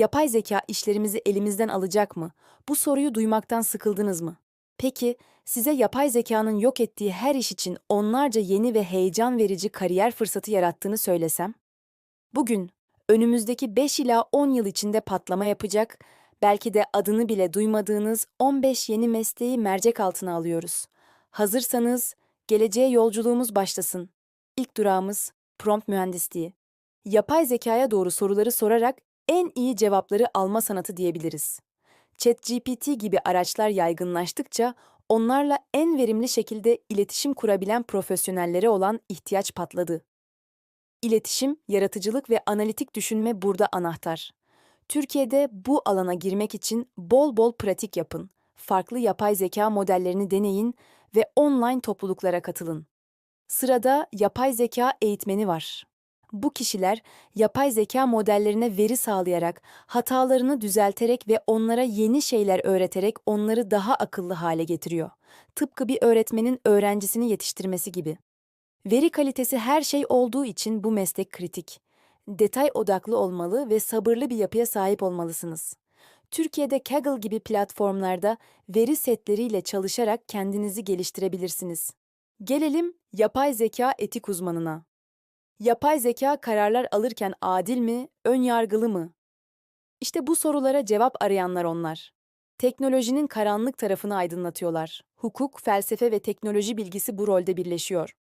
Yapay zeka işlerimizi elimizden alacak mı? Bu soruyu duymaktan sıkıldınız mı? Peki, size yapay zekanın yok ettiği her iş için onlarca yeni ve heyecan verici kariyer fırsatı yarattığını söylesem? Bugün, önümüzdeki 5 ila 10 yıl içinde patlama yapacak, belki de adını bile duymadığınız 15 yeni mesleği mercek altına alıyoruz. Hazırsanız, geleceğe yolculuğumuz başlasın. İlk durağımız prompt mühendisliği. Yapay zekaya doğru soruları sorarak en iyi cevapları alma sanatı diyebiliriz. ChatGPT gibi araçlar yaygınlaştıkça onlarla en verimli şekilde iletişim kurabilen profesyonellere olan ihtiyaç patladı. İletişim, yaratıcılık ve analitik düşünme burada anahtar. Türkiye'de bu alana girmek için bol bol pratik yapın, farklı yapay zeka modellerini deneyin ve online topluluklara katılın. Sırada yapay zeka eğitmeni var. Bu kişiler yapay zeka modellerine veri sağlayarak, hatalarını düzelterek ve onlara yeni şeyler öğreterek onları daha akıllı hale getiriyor. Tıpkı bir öğretmenin öğrencisini yetiştirmesi gibi. Veri kalitesi her şey olduğu için bu meslek kritik. Detay odaklı olmalı ve sabırlı bir yapıya sahip olmalısınız. Türkiye'de Kaggle gibi platformlarda veri setleriyle çalışarak kendinizi geliştirebilirsiniz. Gelelim yapay zeka etik uzmanına. Yapay zeka kararlar alırken adil mi, ön yargılı mı? İşte bu sorulara cevap arayanlar onlar. Teknolojinin karanlık tarafını aydınlatıyorlar. Hukuk, felsefe ve teknoloji bilgisi bu rolde birleşiyor.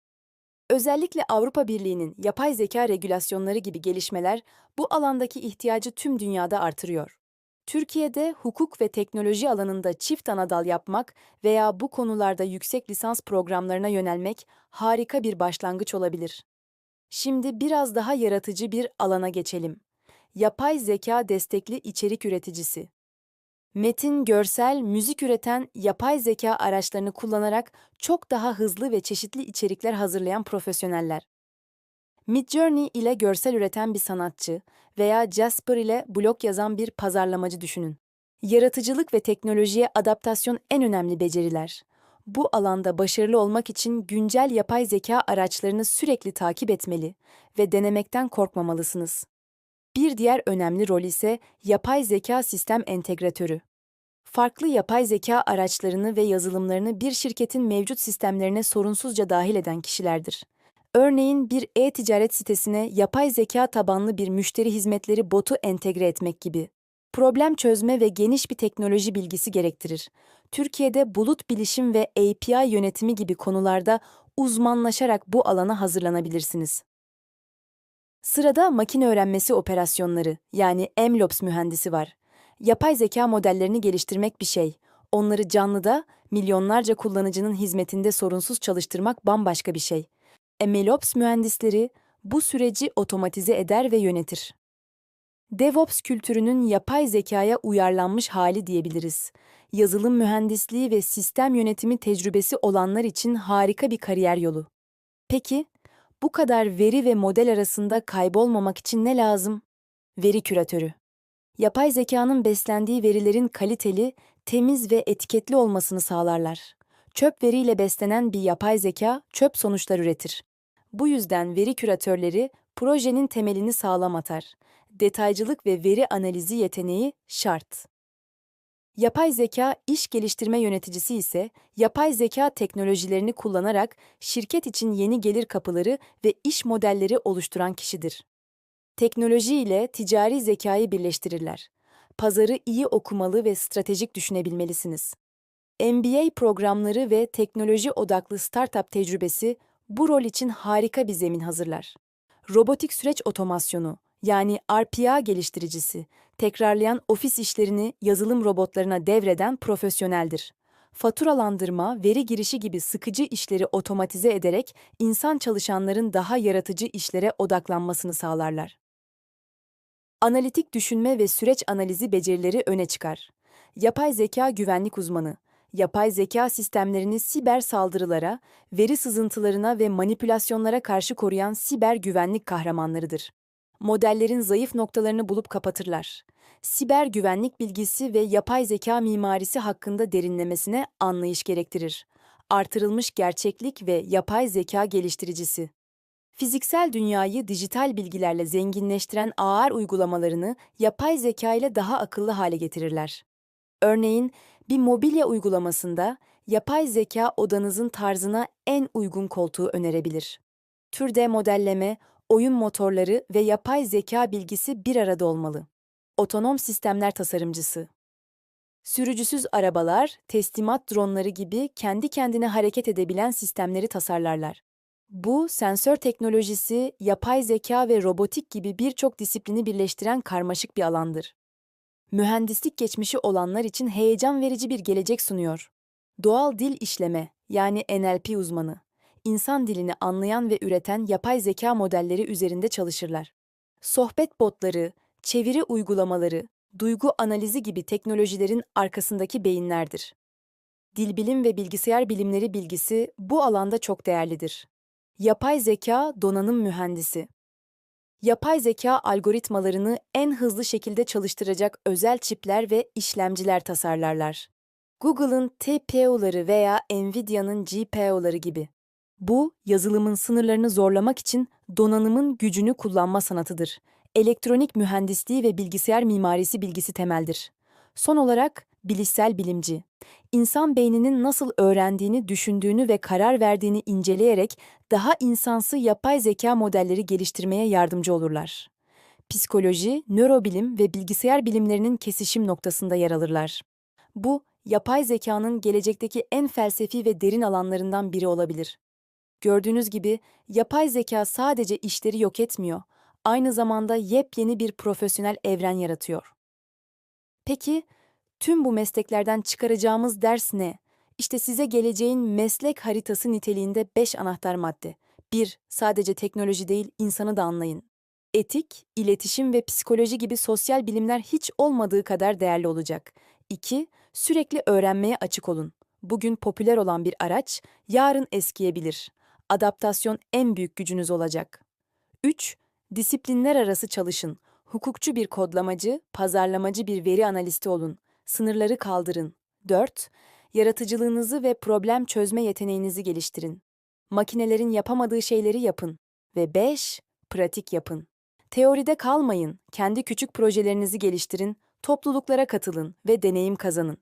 Özellikle Avrupa Birliği'nin yapay zeka regülasyonları gibi gelişmeler bu alandaki ihtiyacı tüm dünyada artırıyor. Türkiye'de hukuk ve teknoloji alanında çift anadal yapmak veya bu konularda yüksek lisans programlarına yönelmek harika bir başlangıç olabilir. Şimdi biraz daha yaratıcı bir alana geçelim. Yapay zeka destekli içerik üreticisi. Metin, görsel, müzik üreten yapay zeka araçlarını kullanarak çok daha hızlı ve çeşitli içerikler hazırlayan profesyoneller. Midjourney ile görsel üreten bir sanatçı veya Jasper ile blog yazan bir pazarlamacı düşünün. Yaratıcılık ve teknolojiye adaptasyon en önemli beceriler. Bu alanda başarılı olmak için güncel yapay zeka araçlarını sürekli takip etmeli ve denemekten korkmamalısınız. Bir diğer önemli rol ise yapay zeka sistem entegratörü. Farklı yapay zeka araçlarını ve yazılımlarını bir şirketin mevcut sistemlerine sorunsuzca dahil eden kişilerdir. Örneğin bir e-ticaret sitesine yapay zeka tabanlı bir müşteri hizmetleri botu entegre etmek gibi. Problem çözme ve geniş bir teknoloji bilgisi gerektirir. Türkiye'de bulut bilişim ve API yönetimi gibi konularda uzmanlaşarak bu alana hazırlanabilirsiniz. Sırada makine öğrenmesi operasyonları yani MLOps mühendisi var. Yapay zeka modellerini geliştirmek bir şey. Onları canlıda, milyonlarca kullanıcının hizmetinde sorunsuz çalıştırmak bambaşka bir şey. MLOps mühendisleri bu süreci otomatize eder ve yönetir. DevOps kültürünün yapay zekaya uyarlanmış hali diyebiliriz. Yazılım mühendisliği ve sistem yönetimi tecrübesi olanlar için harika bir kariyer yolu. Peki, bu kadar veri ve model arasında kaybolmamak için ne lazım? Veri küratörü. Yapay zekanın beslendiği verilerin kaliteli, temiz ve etiketli olmasını sağlarlar. Çöp veriyle beslenen bir yapay zeka çöp sonuçlar üretir. Bu yüzden veri küratörleri projenin temelini sağlam atar. Detaycılık ve veri analizi yeteneği şart. Yapay zeka iş geliştirme yöneticisi ise yapay zeka teknolojilerini kullanarak şirket için yeni gelir kapıları ve iş modelleri oluşturan kişidir. Teknoloji ile ticari zekayı birleştirirler. Pazarı iyi okumalı ve stratejik düşünebilmelisiniz. MBA programları ve teknoloji odaklı startup tecrübesi bu rol için harika bir zemin hazırlar. Robotik süreç otomasyonu yani RPA geliştiricisi, tekrarlayan ofis işlerini yazılım robotlarına devreden profesyoneldir. Faturalandırma, veri girişi gibi sıkıcı işleri otomatize ederek insan çalışanların daha yaratıcı işlere odaklanmasını sağlarlar. Analitik düşünme ve süreç analizi becerileri öne çıkar. Yapay zeka güvenlik uzmanı, yapay zeka sistemlerini siber saldırılara, veri sızıntılarına ve manipülasyonlara karşı koruyan siber güvenlik kahramanlarıdır. Modellerin zayıf noktalarını bulup kapatırlar. Siber güvenlik bilgisi ve yapay zeka mimarisi hakkında derinlemesine anlayış gerektirir. Artırılmış gerçeklik ve yapay zeka geliştiricisi. Fiziksel dünyayı dijital bilgilerle zenginleştiren AR uygulamalarını yapay zeka ile daha akıllı hale getirirler. Örneğin bir mobilya uygulamasında yapay zeka odanızın tarzına en uygun koltuğu önerebilir. Türde modelleme, oyun motorları ve yapay zeka bilgisi bir arada olmalı. Otonom sistemler tasarımcısı Sürücüsüz arabalar, teslimat dronları gibi kendi kendine hareket edebilen sistemleri tasarlarlar. Bu, sensör teknolojisi, yapay zeka ve robotik gibi birçok disiplini birleştiren karmaşık bir alandır. Mühendislik geçmişi olanlar için heyecan verici bir gelecek sunuyor. Doğal dil işleme, yani NLP uzmanı, insan dilini anlayan ve üreten yapay zeka modelleri üzerinde çalışırlar. Sohbet botları, çeviri uygulamaları, duygu analizi gibi teknolojilerin arkasındaki beyinlerdir. Dilbilim ve bilgisayar bilimleri bilgisi bu alanda çok değerlidir. Yapay zeka donanım mühendisi. Yapay zeka algoritmalarını en hızlı şekilde çalıştıracak özel çipler ve işlemciler tasarlarlar. Google'ın TPU'ları veya Nvidia'nın GPU'ları gibi. Bu, yazılımın sınırlarını zorlamak için donanımın gücünü kullanma sanatıdır. Elektronik mühendisliği ve bilgisayar mimarisi bilgisi temeldir. Son olarak bilişsel bilimci. İnsan beyninin nasıl öğrendiğini, düşündüğünü ve karar verdiğini inceleyerek daha insansı yapay zeka modelleri geliştirmeye yardımcı olurlar. Psikoloji, nörobilim ve bilgisayar bilimlerinin kesişim noktasında yer alırlar. Bu, yapay zekanın gelecekteki en felsefi ve derin alanlarından biri olabilir. Gördüğünüz gibi yapay zeka sadece işleri yok etmiyor, aynı zamanda yepyeni bir profesyonel evren yaratıyor. Peki, tüm bu mesleklerden çıkaracağımız ders ne? İşte size geleceğin meslek haritası niteliğinde 5 anahtar madde. 1. Sadece teknoloji değil, insanı da anlayın. Etik, iletişim ve psikoloji gibi sosyal bilimler hiç olmadığı kadar değerli olacak. 2. Sürekli öğrenmeye açık olun. Bugün popüler olan bir araç, yarın eskiyebilir. Adaptasyon en büyük gücünüz olacak. 3. Disiplinler arası çalışın. Hukukçu bir kodlamacı, pazarlamacı bir veri analisti olun. Sınırları kaldırın. 4. Yaratıcılığınızı ve problem çözme yeteneğinizi geliştirin. Makinelerin yapamadığı şeyleri yapın. Ve 5. Pratik yapın. Teoride kalmayın, kendi küçük projelerinizi geliştirin, topluluklara katılın ve deneyim kazanın.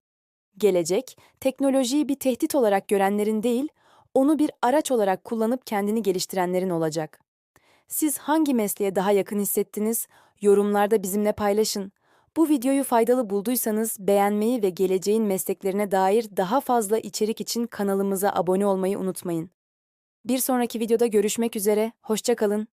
Gelecek, teknolojiyi bir tehdit olarak görenlerin değil, onu bir araç olarak kullanıp kendini geliştirenlerin olacak. Siz hangi mesleğe daha yakın hissettiniz? Yorumlarda bizimle paylaşın. Bu videoyu faydalı bulduysanız beğenmeyi ve geleceğin mesleklerine dair daha fazla içerik için kanalımıza abone olmayı unutmayın. Bir sonraki videoda görüşmek üzere, hoşça kalın.